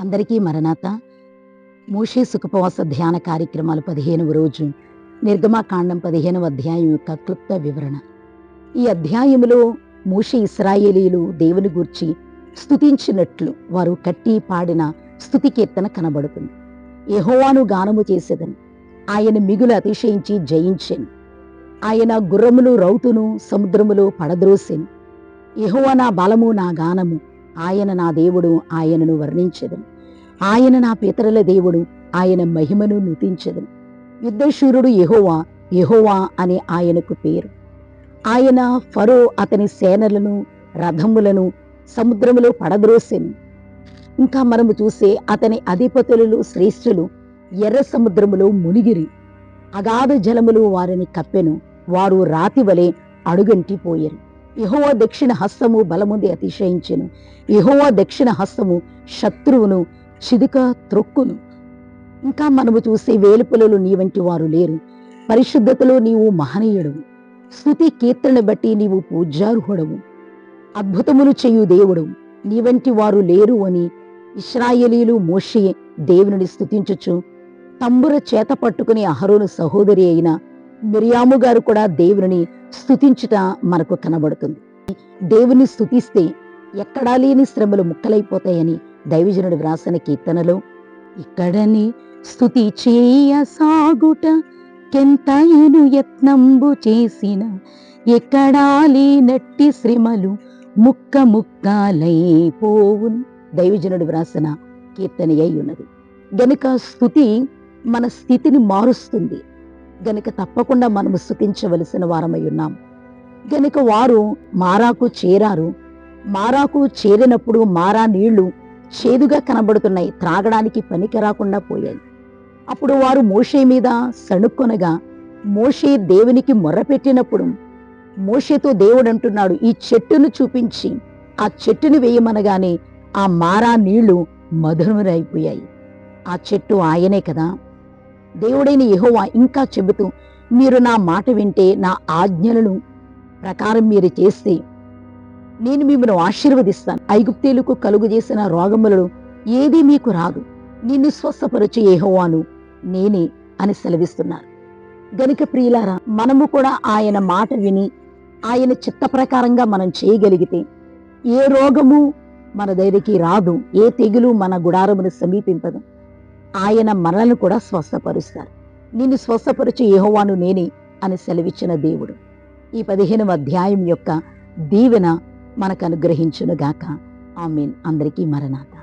అందరికీ మరణాత. మూషి సుఖపవాస ధ్యాన కార్యక్రమాలు పదిహేనవ రోజు నిర్గమాకాండం పదిహేనవ అధ్యాయం యొక్క క్లుప్త వివరణ. ఈ అధ్యాయములో మూషి ఇస్రాయేలీలు దేవుని గూర్చి స్తుతించినట్లు వారు కట్టి పాడిన స్థుతి కీర్తన కనబడుతుంది. యహోవాను గానము చేసేదని. ఆయన మిగులు అతిశయించి జయించెను. ఆయన గుర్రములు రౌతును సముద్రములో పడద్రోసెను. యహోవా నా బలము నా గానము. ఆయన నా దేవుడు ఆయనను వర్ణించదు ఆయన నా పితరుల దేవుడు ఆయన మహిమను నుతించదను యుద్ధశూరుడు యహోవా యహోవా అనే ఆయనకు పేరు. ఆయన ఫరో అతని సేనలను రథములను సముద్రములో పడద్రోసెను. ఇంకా మనము చూసే అతని అధిపతులలో శ్రేష్ఠులు ఎర్ర సముద్రములో మునిగిరి. అగాధ జలములు వారిని కప్పెను. వారు రాతి వలె అడుగంటిపోయారు యెహోవా దక్షిణ హస్తము బలముంది అతిశయించెను. యెహోవా దక్షిణ హస్తము శత్రువును చిదుక త్రొక్కును. ఇంకా మనము చూసే వేలుపులలో నీ వంటి వారు లేరు. పరిశుద్ధతలో నీవు మహనీయుడవు. స్థుతి కీర్తన బట్టి నీవు పూజ్యార్హుడవు అద్భుతములు చేయు దేవుడు నీ వంటి వారు లేరు అని ఇస్రాయేలీలు మోషే దేవుని స్థుతించుచు తంబుర చేత పట్టుకుని అహరోను సహోదరి అయిన మిరియాము గారు కూడా దేవుని స్థుతించుట మనకు కనబడుతుంది. దేవుని స్థుతిస్తే ఎక్కడా లేని శ్రమలు ముక్కలైపోతాయని దైవజనుడు వ్రాసిన కీర్తనలో ఇక్కడని స్థుతి చేయ సాగుట కెంతయును యత్నంబు చేసిన ఎక్కడా లేనట్టి శ్రమలు ముక్క ముక్కాలైపోవును. దైవజనుడు వ్రాసిన కీర్తన అయి ఉన్నది. గనుక స్థుతి మన స్థితిని మారుస్తుంది. గనుక తప్పకుండా మనము సుఖించవలసిన వారమై ఉన్నాం. గనుక వారు మారాకు చేరారు. మారాకు చేరినప్పుడు మారా నీళ్ళు చేదుగా కనబడుతున్నాయి. త్రాగడానికి పనికి రాకుండా పోయాయి. అప్పుడు వారు మోషే మీద సణుక్కొనగా మోషే దేవునికి మొర్రపెట్టినప్పుడు మోషేతో దేవుడు అంటున్నాడు ఈ చెట్టును చూపించి ఆ చెట్టుని వేయమనగానే ఆ మారా నీళ్ళు మధురములైపోయాయి ఆ చెట్టు ఆయనే కదా. దేవుడైన యహోవా ఇంకా చెబుతూ మీరు నా మాట వింటే నా ఆజ్ఞలను ప్రకారం మీరు చేస్తే నేను మిమ్మల్ని ఆశీర్వదిస్తాను. ఐగుప్తీలకు కలుగు చేసిన రోగములను ఏదీ మీకు రాదు. నిన్ను స్వస్థపరచు ఏహోవాను నేనే అని సెలవిస్తున్నారు. గనుక ప్రియులారా మనము కూడా ఆయన మాట విని ఆయన చిత్త ప్రకారంగా మనం చేయగలిగితే ఏ రోగము మన దగ్గరికి రాదు ఏ తెగులు మన గుడారమును సమీపింపదు. ఆయన మనలను కూడా స్వస్థపరుస్తారు. నిన్ను స్వస్థపరచు ఏహోవాను నేనే అని సెలవిచ్చిన దేవుడు. ఈ పదిహేనవ అధ్యాయం యొక్క దీవెన మనకు అనుగ్రహించునుగాక. ఆమెన్. అందరికీ మరణాత